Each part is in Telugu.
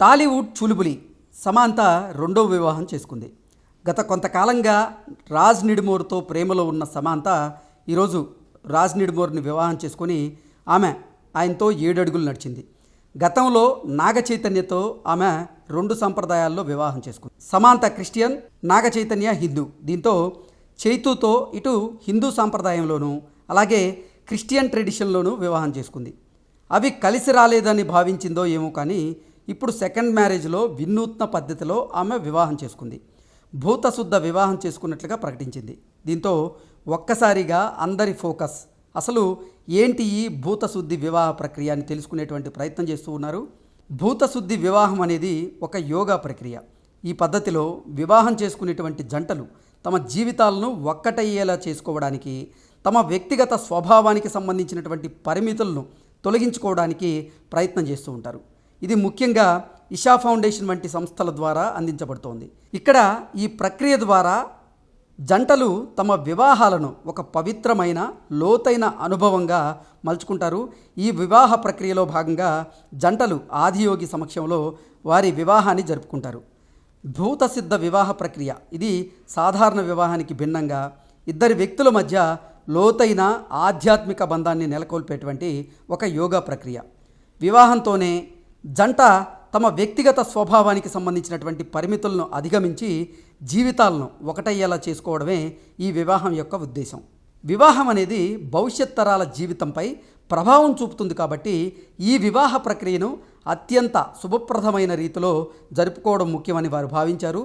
టాలీవుడ్ చులుబులి సమాంత రెండో వివాహం చేసుకుంది. గత కొంతకాలంగా రాజ్ నిడుమోర్తో ప్రేమలో ఉన్న సమాంత ఈరోజు రాజ్ నిడుమోర్ని వివాహం చేసుకొని ఆమె ఆయనతో ఏడడుగులు నడిచింది. గతంలో నాగ చైతన్యతో ఆమె రెండు సంప్రదాయాల్లో వివాహం చేసుకుంది. సమాంత క్రిస్టియన్ నాగ చైతన్య హిందూ. దీంతో చైతుతో ఇటు హిందూ సాంప్రదాయంలోనూ అలాగే క్రిస్టియన్ ట్రెడిషన్లోనూ వివాహం చేసుకుంది. అవి కలిసి రాలేదని భావించిందో ఏమో కానీ ఇప్పుడు సెకండ్ మ్యారేజ్లో వినూత్న పద్ధతిలో ఆమె వివాహం చేసుకుంది. భూతశుద్ధ వివాహం చేసుకున్నట్లుగా ప్రకటించింది. దీంతో ఒక్కసారిగా అందరి ఫోకస్ అసలు ఏంటి ఈ భూతశుద్ధి వివాహ ప్రక్రియ అని తెలుసుకునేటువంటి ప్రయత్నం చేస్తూ ఉన్నారు. భూతశుద్ధి వివాహం అనేది ఒక యోగా ప్రక్రియ. ఈ పద్ధతిలో వివాహం చేసుకునేటువంటి జంటలు తమ జీవితాలను ఒక్కటయ్యేలా చేసుకోవడానికి తమ వ్యక్తిగత స్వభావానికి సంబంధించినటువంటి పరిమితులను తొలగించుకోవడానికి ప్రయత్నం చేస్తూ ఉంటారు. ఇది ముఖ్యంగా ఇషా ఫౌండేషన్ వంటి సంస్థల ద్వారా అందించబడుతోంది. ఇక్కడ ఈ ప్రక్రియ ద్వారా జంటలు తమ వివాహాలను ఒక పవిత్రమైన లోతైన అనుభవంగా మలుచుకుంటారు. ఈ వివాహ ప్రక్రియలో భాగంగా జంటలు ఆదియోగి సమక్షంలో వారి వివాహాన్ని జరుపుకుంటారు. భూతసిద్ధ వివాహ ప్రక్రియ ఇది సాధారణ వివాహానికి భిన్నంగా ఇద్దరి వ్యక్తుల మధ్య లోతైన ఆధ్యాత్మిక బంధాన్ని నెలకొల్పేటువంటి ఒక యోగా ప్రక్రియ. వివాహంతోనే జంట తమ వ్యక్తిగత స్వభావానికి సంబంధించినటువంటి పరిమితులను అధిగమించి జీవితాలను ఒకటయ్యేలా చేసుకోవడమే ఈ వివాహం యొక్క ఉద్దేశం. వివాహం అనేది భవిష్యత్ తరాల జీవితంపై ప్రభావం చూపుతుంది కాబట్టి ఈ వివాహ ప్రక్రియను అత్యంత శుభప్రదమైన రీతిలో జరుపుకోవడం ముఖ్యమని వారు భావించారు.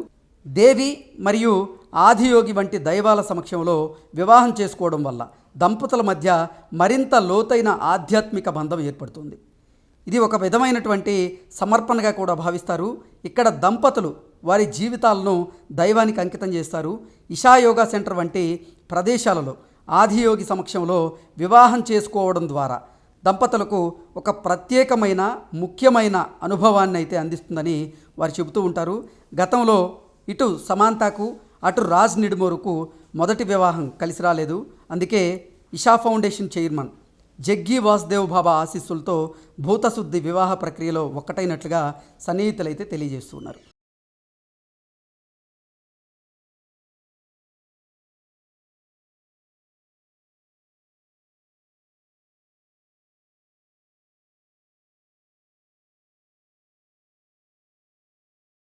దేవి మరియు ఆదియోగి వంటి దైవాల సమక్షంలో వివాహం చేసుకోవడం వల్ల దంపతుల మధ్య మరింత లోతైన ఆధ్యాత్మిక బంధం ఏర్పడుతుంది. ఇది ఒక విధమైనటువంటి సమర్పణగా కూడా భావిస్తారు. ఇక్కడ దంపతులు వారి జీవితాలను దైవానికి అంకితం చేస్తారు. ఇషా యోగా సెంటర్ వంటి ప్రదేశాలలో ఆదియోగి సమక్షంలో వివాహం చేసుకోవడం ద్వారా దంపతులకు ఒక ప్రత్యేకమైన ముఖ్యమైన అనుభవాన్ని అయితే అందిస్తుందని వారు చెబుతూ ఉంటారు. గతంలో ఇటు సమాంతకు అటు రాజ్ నిడుమోరుకు మొదటి వివాహం కలిసి రాలేదు. అందుకే ఇషా ఫౌండేషన్ చైర్మన్ జగ్గి వాసుదేవ్ బాబా ఆశీస్సులతో భూతశుద్ధి వివాహ ప్రక్రియలో ఒక్కటైనట్లుగా సన్నిహితులైతే తెలియజేస్తున్నారు.